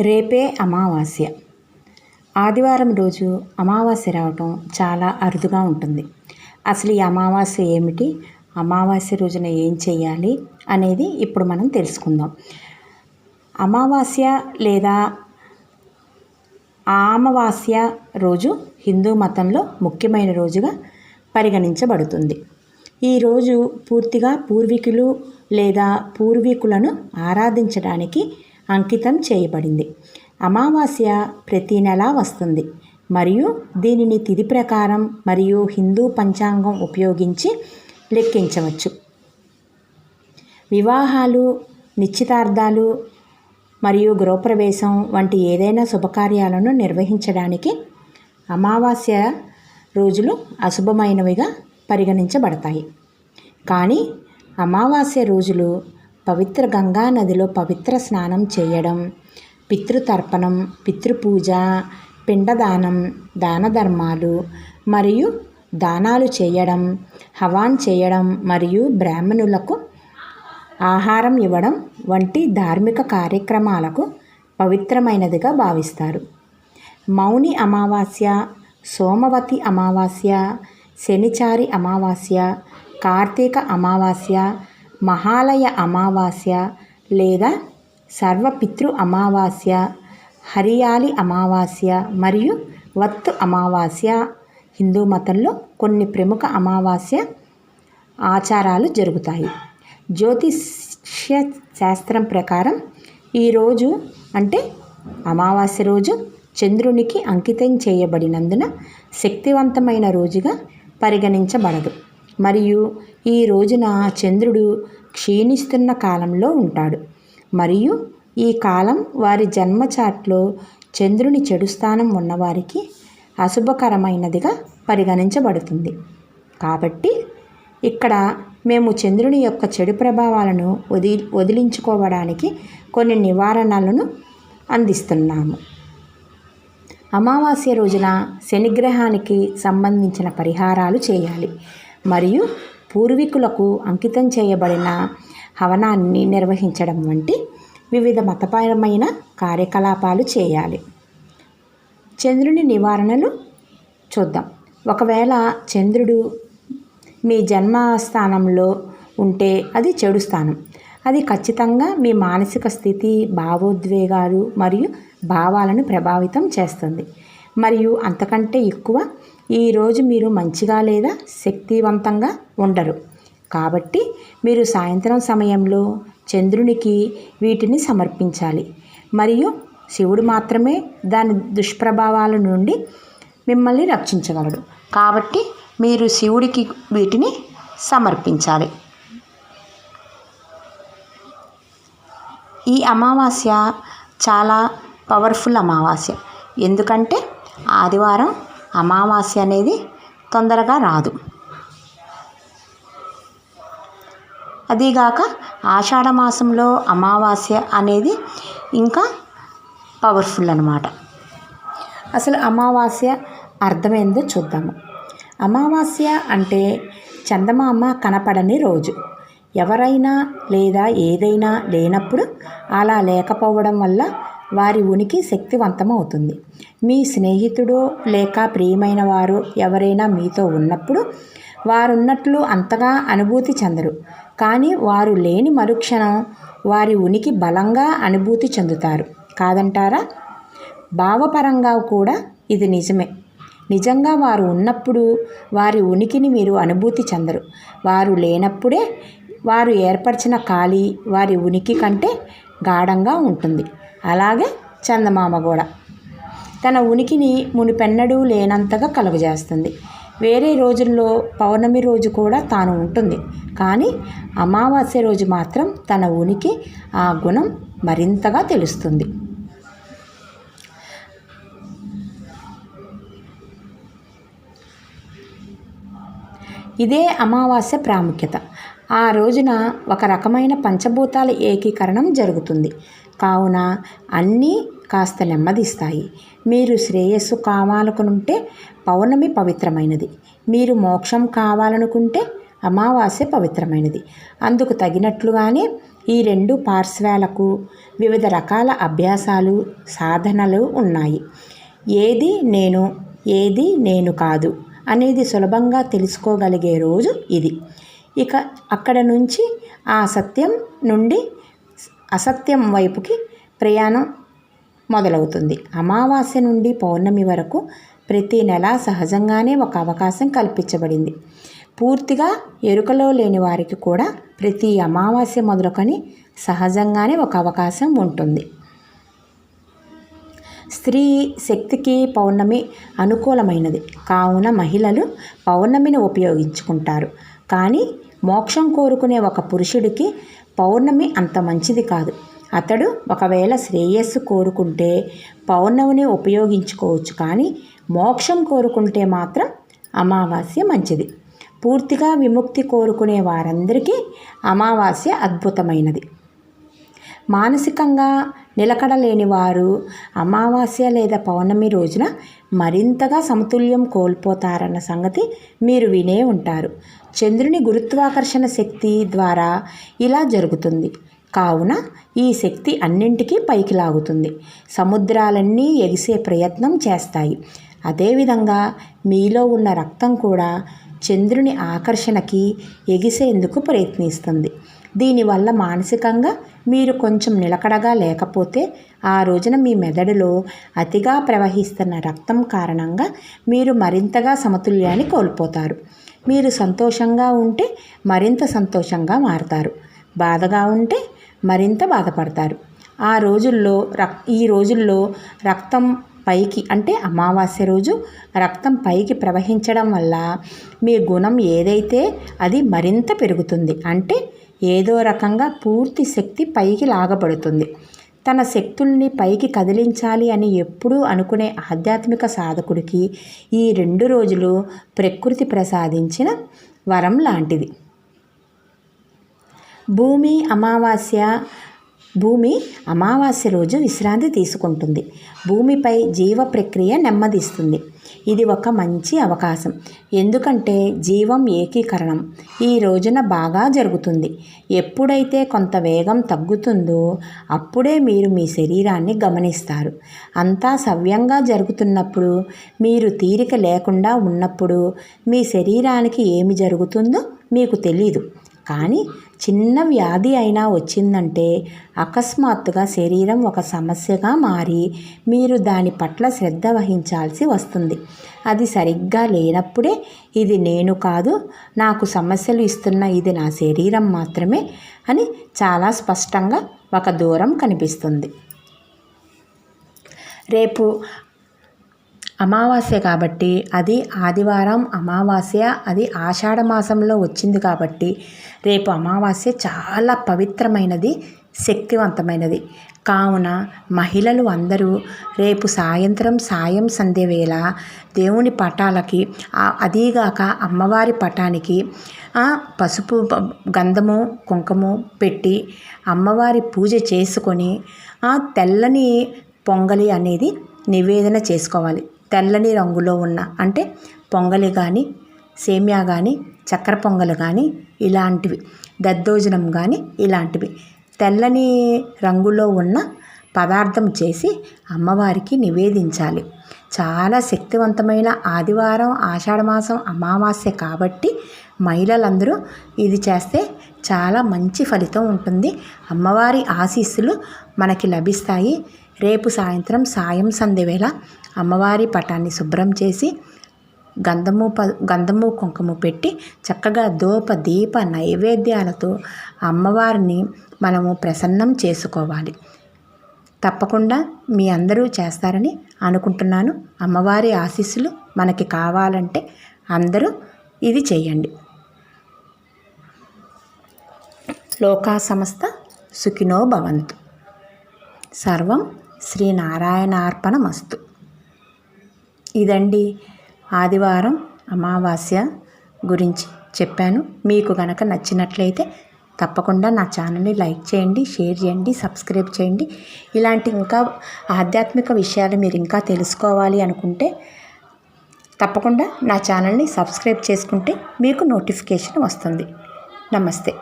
రేపే అమావాస్య. ఆదివారం రోజు అమావాస్య రావటం చాలా అరుదుగా ఉంటుంది. అసలు ఈ అమావాస్య ఏమిటి? అమావాస్య రోజున ఏం చేయాలి అనేది ఇప్పుడు మనం తెలుసుకుందాం. అమావాస్య లేదా అమావాస్య రోజు హిందూ మతంలో ముఖ్యమైన రోజుగా పరిగణించబడుతుంది. ఈరోజు పూర్తిగా పూర్వీకులు లేదా పూర్వీకులను ఆరాధించడానికి అంకితం చేయబడింది. అమావాస్య ప్రతి నెలా వస్తుంది. మరియు దీనిని తిథి ప్రకారం మరియు హిందూ పంచాంగం ఉపయోగించి లెక్కించవచ్చు. వివాహాలు నిశ్చితార్థాలు మరియు గృహప్రవేశం వంటి ఏదైనా శుభకార్యాలను నిర్వహించడానికి అమావాస్య రోజులు అశుభమైనవిగా పరిగణించబడతాయి. కానీ అమావాస్య రోజులు పవిత్ర గంగా నదిలో పవిత్ర స్నానం చేయడం పితృతర్పణం పితృపూజ పిండదానం దాన ధర్మాలు మరియు దానాలు చేయడం హవాన్ చేయడం మరియు బ్రాహ్మణులకు ఆహారం ఇవ్వడం వంటి ధార్మిక కార్యక్రమాలకు పవిత్రమైనదిగా భావిస్తారు. మౌని అమావాస్య సోమవతి అమావాస్య శనిచారి అమావాస్య కార్తీక అమావాస్య మహాలయ అమావాస్య లేదా సర్వపితృ అమావాస్య హరియాలి అమావాస్య మరియు వత్తు అమావాస్య. హిందూ మతంలో కొన్ని ప్రముఖ అమావాస్య ఆచారాలు జరుగుతాయి. జ్యోతిష్య శాస్త్రం ప్రకారం ఈరోజు అంటే అమావాస్య రోజు చంద్రునికి అంకితం చేయబడినందున శక్తివంతమైన రోజుగా పరిగణించబడదు. మరియు ఈ రోజున చంద్రుడు క్షీణిస్తున్న కాలంలో ఉంటాడు. మరియు ఈ కాలం వారి జన్మ చాట్లో చంద్రుని చెడు స్థానం ఉన్నవారికి అశుభకరమైనదిగా పరిగణించబడుతుంది. కాబట్టి ఇక్కడ మేము చంద్రుని యొక్క చెడు ప్రభావాలను వది వదిలించుకోవడానికి కొన్ని నివారణలను అందిస్తున్నాము. అమావాస్య రోజున శనిగ్రహానికి సంబంధించిన పరిహారాలు చేయాలి. మరియు పూర్వీకులకు అంకితం చేయబడిన హవనాన్ని నిర్వహించడం వంటి వివిధ మతపరమైన కార్యకలాపాలు చేయాలి. చంద్రుని నివారణలు చూద్దాం. ఒకవేళ చంద్రుడు మీ జన్మస్థానంలో ఉంటే అది చెడు స్థానం. అది ఖచ్చితంగా మీ మానసిక స్థితి భావోద్వేగాలు మరియు భావాలను ప్రభావితం చేస్తుంది. మరియు అంతకంటే ఎక్కువ ఈరోజు మీరు మంచిగా లేదా శక్తివంతంగా ఉండరు. కాబట్టి మీరు సాయంత్రం సమయంలో చంద్రునికి వీటిని సమర్పించాలి. మరియు శివుడు మాత్రమే దాని దుష్ప్రభావాల నుండి మిమ్మల్ని రక్షించగలడు. కాబట్టి మీరు శివుడికి వీటిని సమర్పించాలి. ఈ అమావాస్య చాలా పవర్ఫుల్ అమావాస్య. ఎందుకంటే ఆదివారం అమావాస్య అనేది తొందరగా రాదు. అదీగాక ఆషాఢ మాసంలో అమావాస్య అనేది ఇంకా పవర్ఫుల్ అనమాట అసలు అమావాస్య అర్థమైందో చూద్దాము. అమావాస్య అంటే చందమామ కనపడని రోజు. ఎవరైనా లేదా ఏదైనా లేనప్పుడు అలా లేకపోవడం వల్ల వారి ఉనికి శక్తివంతమవుతుంది. మీ స్నేహితుడు లేక ప్రియమైన వారు ఎవరైనా మీతో ఉన్నప్పుడు వారున్నట్లు అంతగా అనుభూతి చెందరు. కానీ వారు లేని మరుక్షణం వారి ఉనికి బలంగా అనుభూతి చెందుతారు. కాదంటారా? భావపరంగా కూడా ఇది నిజమే. నిజంగా వారు ఉన్నప్పుడు వారి ఉనికిని మీరు అనుభూతి చెందరు. వారు లేనప్పుడే వారు ఏర్పరిచిన ఖాళీ వారి ఉనికి కంటే గాఢంగా ఉంటుంది. అలాగే చందమామ కూడా. తన ఉనికిని మునిపెన్నడూ లేనంతగా కలుగజేస్తుంది. వేరే రోజుల్లో పౌర్ణమి రోజు కూడా తాను ఉంటుంది. కానీ అమావాస్య రోజు మాత్రం తన ఉనికి ఆ గుణం మరింతగా తెలుస్తుంది. ఇదే అమావాస్య ప్రాముఖ్యత. ఆ రోజున ఒక రకమైన పంచభూతాల ఏకీకరణం జరుగుతుంది. కావున అన్నీ కాస్త నెమ్మదిస్తాయి. మీరు శ్రేయస్సు కావాలనుకుంటే పౌర్ణమి పవిత్రమైనది. మీరు మోక్షం కావాలనుకుంటే అమావాస్య పవిత్రమైనది. అందుకు తగినట్లుగానే ఈ రెండు పార్శ్వాలకు వివిధ రకాల అభ్యాసాలు సాధనలు ఉన్నాయి. ఏది నేను ఏది నేను కాదు అనేది సులభంగా తెలుసుకోగలిగే రోజు ఇది. ఇక అక్కడ నుంచి ఆ సత్యం నుండి అసత్యం వైపుకి ప్రయాణం మొదలవుతుంది. అమావాస్య నుండి పౌర్ణమి వరకు ప్రతి నెల సహజంగానే ఒక అవకాశం కల్పించబడింది. పూర్తిగా ఎరుకలో లేని వారికి కూడా ప్రతి అమావాస్య మొదలుకొని సహజంగానే ఒక అవకాశం ఉంటుంది. స్త్రీ శక్తికి పౌర్ణమి అనుకూలమైనది. కావున మహిళలు పౌర్ణమిని ఉపయోగించుకుంటారు. కానీ మోక్షం కోరుకునే ఒక పురుషుడికి పౌర్ణమి అంత మంచిది కాదు. అతడు ఒకవేళ శ్రేయస్సు కోరుకుంటే పౌర్ణమిని ఉపయోగించుకోవచ్చు కానీ మోక్షం కోరుకుంటే మాత్రం అమావాస్య మంచిది. పూర్తిగా విముక్తి కోరుకునే వారందరికీ అమావాస్య అద్భుతమైనది. మానసికంగా నిలకడలేని వారు అమావాస్య లేదా పౌర్ణమి రోజున మరింతగా సమతుల్యం కోల్పోతారన్న సంగతి మీరు వినే ఉంటారు. చంద్రుని గురుత్వాకర్షణ శక్తి ద్వారా ఇలా జరుగుతుంది. కావున ఈ శక్తి అన్నింటికీ పైకి లాగుతుంది. సముద్రాలన్నీ ఎగిసే ప్రయత్నం చేస్తాయి. అదేవిధంగా మీలో ఉన్న రక్తం కూడా చంద్రుని ఆకర్షణకి ఎగిసేందుకు ప్రయత్నిస్తుంది. దీనివల్ల మానసికంగా మీరు కొంచెం నిలకడగా లేకపోతే ఆ రోజున మీ మెదడులో అతిగా ప్రవహిస్తున్న రక్తం కారణంగా మీరు మరింతగా సమతుల్యాన్ని కోల్పోతారు. మీరు సంతోషంగా ఉంటే మరింత సంతోషంగా మారతారు. బాధగా ఉంటే మరింత బాధపడతారు. ఆ రోజుల్లో రక్ ఈ రోజుల్లో రక్తం పైకి అంటే అమావాస్య రోజు రక్తం పైకి ప్రవహించడం వల్ల మీ గుణం ఏదైతే అది మరింత పెరుగుతుంది. అంటే ఏదో రకంగా పూర్తి శక్తి పైకి లాగబడుతుంది. తన శక్తుల్ని పైకి కదిలించాలి అని ఎప్పుడూ అనుకునే ఆధ్యాత్మిక సాధకుడికి ఈ రెండు రోజులు ప్రకృతి ప్రసాదించిన వరం లాంటిది. భూమి అమావాస్య భూమి అమావాస్య రోజు విశ్రాంతి తీసుకుంటుంది. భూమిపై జీవ ప్రక్రియ నెమ్మదిస్తుంది. ఇది ఒక మంచి అవకాశం. ఎందుకంటే జీవం ఏకీకరణం. ఈ రోజున బాగా జరుగుతుంది. ఎప్పుడైతే కొంత వేగం తగ్గుతుందో అప్పుడే మీరు మీ శరీరాన్ని గమనిస్తారు. అంతా సవ్యంగా జరుగుతున్నప్పుడు మీరు తీరిక లేకుండా ఉన్నప్పుడు మీ శరీరానికి ఏమి జరుగుతుందో మీకు తెలీదు. కానీ చిన్న వ్యాధి అయినా వచ్చిందంటే అకస్మాత్తుగా శరీరం ఒక సమస్యగా మారి మీరు దాని పట్ల శ్రద్ధ వహించాల్సి వస్తుంది. అది సరిగ్గా లేనప్పుడే ఇది నేను కాదు నాకు సమస్యలు ఇస్తున్న ఇది నా శరీరం మాత్రమే అని చాలా స్పష్టంగా ఒక దూరం కనిపిస్తుంది. రేపు అమావాస్య కాబట్టి అది ఆదివారం అమావాస్య అది ఆషాఢ మాసంలో వచ్చింది కాబట్టి రేపు అమావాస్య చాలా పవిత్రమైనది శక్తివంతమైనది. కావున మహిళలు అందరూ రేపు సాయంత్రం సాయం సంధ్య వేళ దేవుని పటాలకి అదీగాక అమ్మవారి పటానికి పసుపు గంధము కుంకుమ పెట్టి అమ్మవారి పూజ చేసుకొని తెల్లని పొంగలి అనేది నివేదన చేసుకోవాలి. తెల్లని రంగులో ఉన్న అంటే పొంగలి కానీ సేమియా కానీ చక్కెర పొంగలు కానీ ఇలాంటివి దద్దోజనం కానీ ఇలాంటివి. తెల్లని రంగులో ఉన్న పదార్థం చేసి అమ్మవారికి నివేదించాలి. చాలా శక్తివంతమైన ఆదివారం ఆషాఢమాసం అమావాస్య కాబట్టి మహిళలందరూ ఇది చేస్తే చాలా మంచి ఫలితం ఉంటుంది. అమ్మవారి ఆశీస్సులు మనకి లభిస్తాయి. రేపు సాయంత్రం సాయం సంధ్య వేళ అమ్మవారి పటాన్ని శుభ్రం చేసి గంధము ప గంధము కుంకుమ పెట్టి చక్కగా దోప దీప నైవేద్యాలతో అమ్మవారిని మనము ప్రసన్నం చేసుకోవాలి. తప్పకుండా మీ అందరూ చేస్తారని అనుకుంటున్నాను. అమ్మవారి ఆశీస్సులు మనకి కావాలంటే అందరూ ఇది చేయండి. లోకా సంస్థ సుఖినో భవంతు. సర్వం శ్రీనారాయణార్పణమస్తు. ఇదండి ఆదివారం అమావాస్య గురించి చెప్పాను. మీకు కనుక నచ్చినట్లయితే తప్పకుండా నా ఛానల్ని లైక్ చేయండి షేర్ చేయండి సబ్స్క్రైబ్ చేయండి. ఇలాంటి ఇంకా ఆధ్యాత్మిక విషయాలు మీరు ఇంకా తెలుసుకోవాలి అనుకుంటే తప్పకుండా నా ఛానల్ని సబ్స్క్రైబ్ చేసుకుంటే మీకు నోటిఫికేషన్ వస్తుంది. నమస్తే.